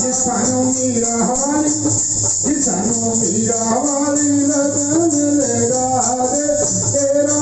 Jis ano mera hal, jis ano mera hal, na na na na na na na na na na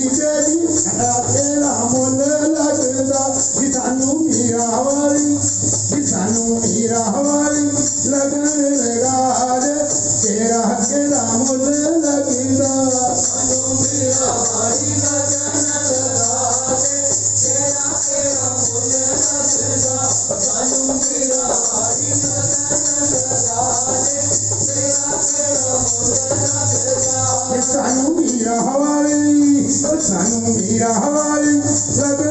nanu mira hawali sabe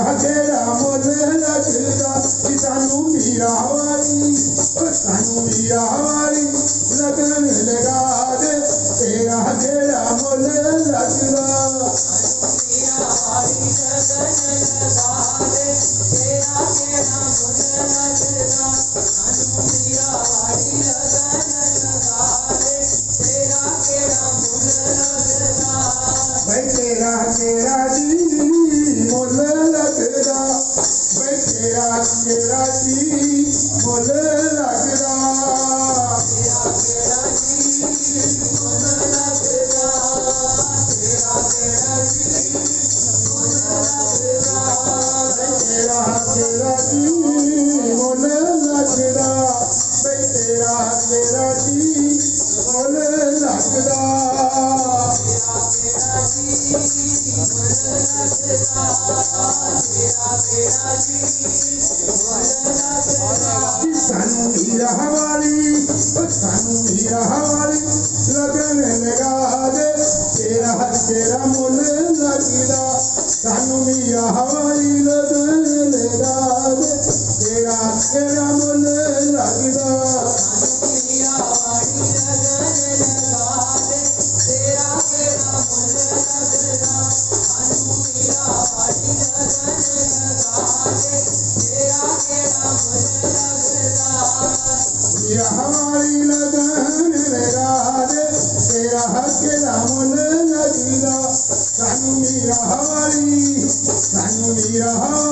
حتيلا موزيلا كلتا تتعنو بي يا حوالي تتعنو بي يا حوالي لكن لقاد تيرا حتيلا موزيلا كلتا भाई तेरा तेरा जी ìrẹsì mọ̀lẹ́. Tanu mira hawari, lagan lagade, tera tera mul lagida. Tanu mira hawari, हमारी सानू मीरा हमारी